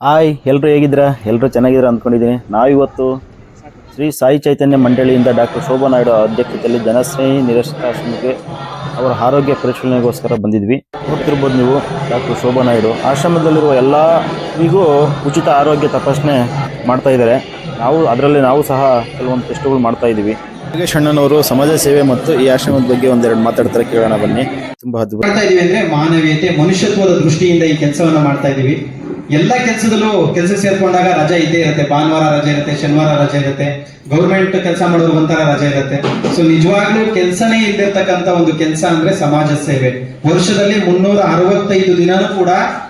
Hi ಎಲ್ಲರೂ ಹೇಗಿದ್ದೀರಾ? ಎಲ್ಲರೂ ಚೆನ್ನಾಗಿದ್ದೀರಾ ಅಂದ್ಕೊಂಡಿದ್ದೀನಿ. ನಾವಿವತ್ತು ಶ್ರೀ ಸಾಯಿ ಚೈತನ್ಯ ಮಂಡಳಿಯಿಂದ ಡಾಕ್ಟರ್ ಶೋಭಾ ನಾಯ್ಡು ಅಧ್ಯಕ್ಷತೆಯಲ್ಲಿ ಜನಸ್ನೇಹಿ ನಿರಸ್ತಾಶ್ರಮಕ್ಕೆ ಅವರ ಆರೋಗ್ಯ ಪರಿಶೀಲನೆಗೋಸ್ಕರ ಬಂದಿದ್ವಿ. ನೋಡ್ತಿರ್ಬೋದು ನೀವು ಡಾಕ್ಟರ್ ಶೋಭಾ ನಾಯ್ಡು. ಆಶ್ರಮದಲ್ಲಿರುವ ಎಲ್ಲರಿಗೂ ಉಚಿತ ಆರೋಗ್ಯ ತಪಾಸಣೆ ಮಾಡ್ತಾ ಇದ್ದಾರೆ. ನಾವು ಅದರಲ್ಲಿ ನಾವು ಸಹ ಕೆಲವೊಂದು ಟೆಸ್ಟ್ಗಳು ಮಾಡ್ತಾ ಇದ್ದೀವಿ. ಯೋಗೇಶ್ ಅಣ್ಣನವರು ಸಮಾಜ ಸೇವೆ ಮತ್ತು ಈ ಆಶ್ರಮದ ಬಗ್ಗೆ ಒಂದೆರಡು ಮಾತಾಡ್ತಾರೆ ಕೇಳೋಣ ಬನ್ನಿ. ತುಂಬಾ ಅದ್ಭುತ. ಮಾಡ್ತಾ ಇದೀವಿ ಅಂದ್ರೆ ಮಾನವೀಯತೆ ಮನುಷ್ಯತ್ವದ ದೃಷ್ಟಿಯಿಂದ ಈ ಕೆಲಸವನ್ನ ಮಾಡ್ತಾ ಇದೀವಿ ಎಲ್ಲ ಕೆಲಸದಲ್ಲೂ ಕೆಲಸ ಸೇರ್ಕೊಂಡಾಗ ರಜೆ ಇದ್ದೇ ಇರುತ್ತೆ. ಭಾನುವಾರ ರಜೆ ಇರುತ್ತೆ, ಶನಿವಾರ ರಜೆ ಇರುತ್ತೆ. ಗೌರ್ಮೆಂಟ್ ಕೆಲಸ ಮಾಡೋರು ಒಂಥರ ರಜೆ ಇರುತ್ತೆ. ಸೊ ನಿಜವಾಗ್ಲೂ ಕೆಲಸನೇ ಇಲ್ದಿರ್ತಕ್ಕಂತ ಒಂದು ಕೆಲಸ ಅಂದ್ರೆ ಸಮಾಜ ಸೇವೆ. ವರ್ಷದಲ್ಲಿ ಮುನ್ನೂರ ಅರವತ್ತೈದು ದಿನನೂ ಕೂಡ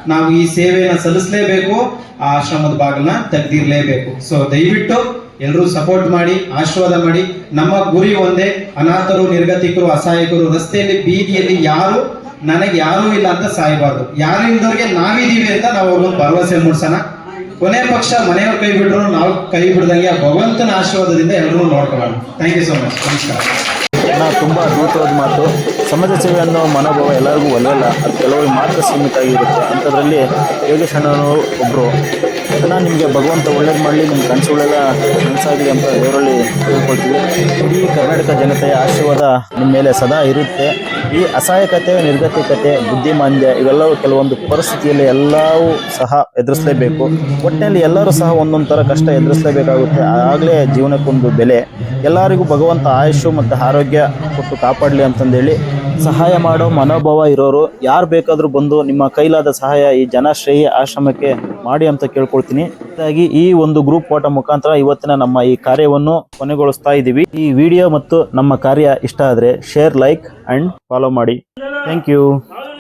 ನಾವು ಈ ಸೇವೆಯನ್ನ ಸಲ್ಲಿಸಲೇಬೇಕು. ಆ ಆಶ್ರಮದ ಬಾಗಿಲನ್ನ ತೆಗ್ದಿರ್ಲೇಬೇಕು. ಸೊ ದಯವಿಟ್ಟು ಎಲ್ಲರೂ ಸಪೋರ್ಟ್ ಮಾಡಿ, ಆಶೀರ್ವಾದ ಮಾಡಿ. ನಮ್ಮ ಗುರಿ ಒಂದೇ. ಅನಾಥರು, ನಿರ್ಗತಿಕರು, ಅಸಹಾಯಕರು, ರಸ್ತೆಯಲ್ಲಿ, ಬೀದಿಯಲ್ಲಿ ಯಾರು ನನಗೆ ಯಾರೂ ಇಲ್ಲ ಅಂತ ಸಾಯಬಾರ್ದು. ಯಾರು ಇಲ್ದವ್ರಿಗೆ ನಾವಿದೀವಿ ಅಂತ ನಾವು ಅವ್ರಿಗೊಂದು ಭರವಸೆ ಮೂಡ್ಸೋಣ. ಕೊನೆ ಪಕ್ಷ ಮನೆಯವ್ರ ಕೈ ಬಿಟ್ರು ನಾವು ಕೈ ಬಿಡ್ದಂಗೆ ಆ ಭಗವಂತನ ಆಶೀರ್ವಾದದಿಂದ ಎಲ್ಲರೂ ನೋಡ್ಕೊಳ್ಳೋಣ. ಥ್ಯಾಂಕ್ ಯು ಸೋ ಮಚ್ ನಮಸ್ಕಾರ. ತುಂಬ ಅದ್ಭುತವಾದ ಮಾತು. ಸಮಾಜ ಸೇವೆ ಅನ್ನೋ ಮನೋಭಾವ ಎಲ್ಲರಿಗೂ ಒಲೆಯಲ್ಲ ಅದು ಕೆಲವರಿಗೆ ಮಾತ್ರ ಸೀಮಿತ ಆಗಿರುತ್ತೆ ಅಂಥದ್ರಲ್ಲಿ ಯೋಗೇಶ್ ಅಣ್ಣನವರು ಒಬ್ಬರು ಅಣ್ಣ ನಿಮಗೆ ಭಗವಂತ ಒಳ್ಳೇದು ಮಾಡಲಿ ನಿಮ್ಮ ಕನಸುಗಳೆಲ್ಲ ಕನಸಾಗಲಿ ಅಂತ ದೇವರಲ್ಲಿ ತಿಳ್ಕೊಳ್ತೀವಿ ಇಡೀ ಕರ್ನಾಟಕ ಜನತೆಯ ಆಶೀರ್ವಾದ ನಿಮ್ಮ ಮೇಲೆ ಸದಾ ಇರುತ್ತೆ. ಈ ಅಸಹಾಯಕತೆ, ನಿರ್ಗತಿಕತೆ, ಬುದ್ಧಿಮಾಂದ್ಯ ಇವೆಲ್ಲವೂ ಕೆಲವೊಂದು ಪರಿಸ್ಥಿತಿಯಲ್ಲಿ ಎಲ್ಲವೂ ಸಹ ಎದುರಿಸಲೇಬೇಕು. ಒಟ್ಟಿನಲ್ಲಿ ಎಲ್ಲರೂ ಸಹ ಒಂದೊಂದು ಥರ ಕಷ್ಟ ಎದುರಿಸಲೇಬೇಕಾಗುತ್ತೆ. ಆಗಲೇ ಜೀವನಕ್ಕೊಂದು ಬೆಲೆ. ಎಲ್ಲರಿಗೂ ಭಗವಂತ ಆಯುಷು ಮತ್ತು ಆರೋಗ್ಯ ಕೊಟ್ಟು ಕಾಪಾಡಲಿ ಅಂತಂದೇಳಿ ಸಹಾಯ ಮಾಡೋ ಮನೋಭಾವ ಇರೋರು ಯಾರು ಬೇಕಾದರೂ ಬಂದು ನಿಮ್ಮ ಕೈಲಾದ ಸಹಾಯ ಈ ಜನಶ್ರೇಯಿ ಆಶ್ರಮಕ್ಕೆ ಮಾಡಿ ಅಂತ ಕೇಳ್ಕೊಳ್ತೀನಿ ಹಾಗಾಗಿ ಈ ಒಂದು ಗ್ರೂಪ್ ಫೋಟೋ ಮುಖಾಂತರ ಇವತ್ತಿನ ನಮ್ಮ ಈ ಕಾರ್ಯವನ್ನು ಕೊನೆಗೊಳಿಸ್ತಾ ಇದ್ದೀವಿ. ಈ ವಿಡಿಯೋ ಮತ್ತು ನಮ್ಮ ಕಾರ್ಯ ಇಷ್ಟ ಆದರೆ ಶೇರ್ ಲೈಕ್ ಅಂಡ್ ಫಾಲೋ ಮಾಡಿ. Thank you